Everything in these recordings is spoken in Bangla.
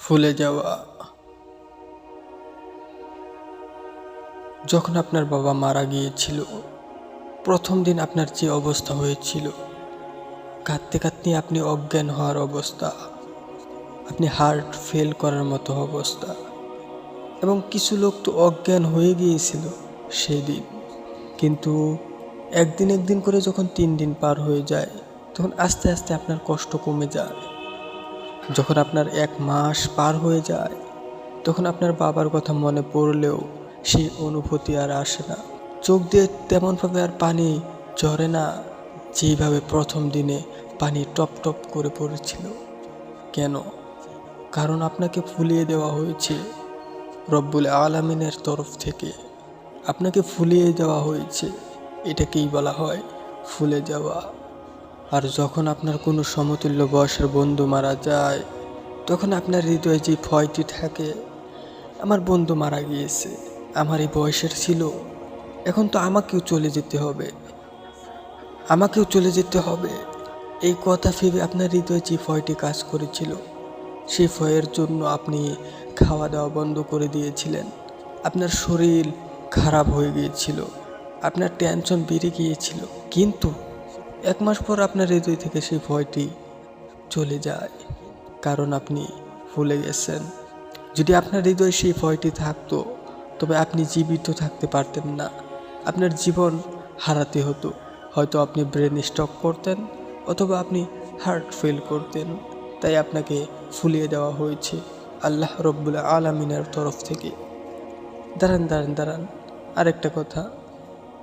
ফুলে যাওয়া। যখন আপনার বাবা মারা গিয়েছিল, প্রথম দিন আপনার যে অবস্থা হয়েছিল, কাঁদতে কাঁদতে আপনি অজ্ঞান হওয়ার অবস্থা, আপনি হার্ট ফেল করার মতো অবস্থা, এবং কিছু লোক তো অজ্ঞান হয়ে গিয়েছিল সেই দিন কিন্তু একদিন একদিন করে যখন তিন দিন পার হয়ে যায়, তখন আস্তে আস্তে আপনার কষ্ট কমে যায়। যখন আপনার এক মাস পার হয়ে যায়, তখন আপনার বাবার কথা মনে পড়লেও সেই অনুভূতি আর আসে না। চোখ দিয়ে তেমনভাবে আর পানি ঝরে না যেইভাবে প্রথম দিনে পানি টপ টপ করে পড়েছিল। কেন? কারণ আপনাকে ফুলিয়ে দেওয়া হয়েছে রব্বুল আলামিনের তরফ থেকে। আপনাকে ফুলিয়ে দেওয়া হয়েছে, এটাকেই বলা হয় ফুলে যাওয়া। আর যখন আপনার কোনো সমতুল্য বয়সের বন্ধু মারা যায়, তখন আপনার হৃদয়ে যে ভয়টি থাকে, আমার বন্ধু মারা গিয়েছে, আমার এই বয়সের ছিল, এখন তো আমাকেও চলে যেতে হবে, আমাকেও চলে যেতে হবে। এই কথা ভেবে আপনার হৃদয়ে যে ভয়টি কাজ করেছিল, সেই ভয়ের জন্য আপনি খাওয়া দাওয়া বন্ধ করে দিয়েছিলেন। আপনার শরীর খারাপ হয়ে গিয়েছিল, আপনার টেনশন বেড়ে গিয়েছিল, কিন্তু এক মাস পর আপনার হৃদয় থেকে সেই ভয়টি চলে যায়, কারণ আপনি ভুলে গেছেন। যদি আপনার হৃদয়ে সেই ভয়টি থাকতো, তবে আপনি জীবিত থাকতে পারতেন না। আপনার জীবন হারাতে হতো। হয়তো আপনি ব্রেন স্টক করতেন, অথবা আপনি হার্ট ফেল করতেন। তাই আপনাকে ফুলিয়ে দেওয়া হয়েছে আল্লাহ রব্বুল আলমিনের তরফ থেকে। দাঁড়ান দাঁড়ান দাঁড়ান। আরেকটা কথা।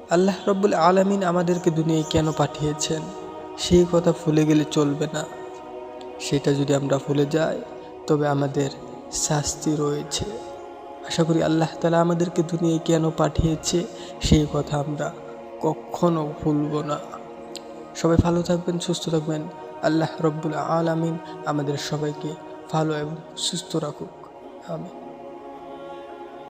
আল্লাহ রব্বুল আলমিন আমাদেরকে দুনিয়ায় কেন পাঠিয়েছেন? সেই কথা ভুলে গেলে চলবে না। সেটা যদি আমরা ভুলে যাই, তবে আমাদের শাস্তি রয়েছে। আশা করি আল্লাহ তালা আমাদেরকে দুনিয়ায় কেন পাঠিয়েছে, সেই কথা আমরা কখনো ভুলব না। সবাই ভালো থাকবেন, সুস্থ থাকবেন। আল্লাহ রব্বুল আলামিন আমাদের সবাইকে ভালো এবং সুস্থ রাখুক। আমি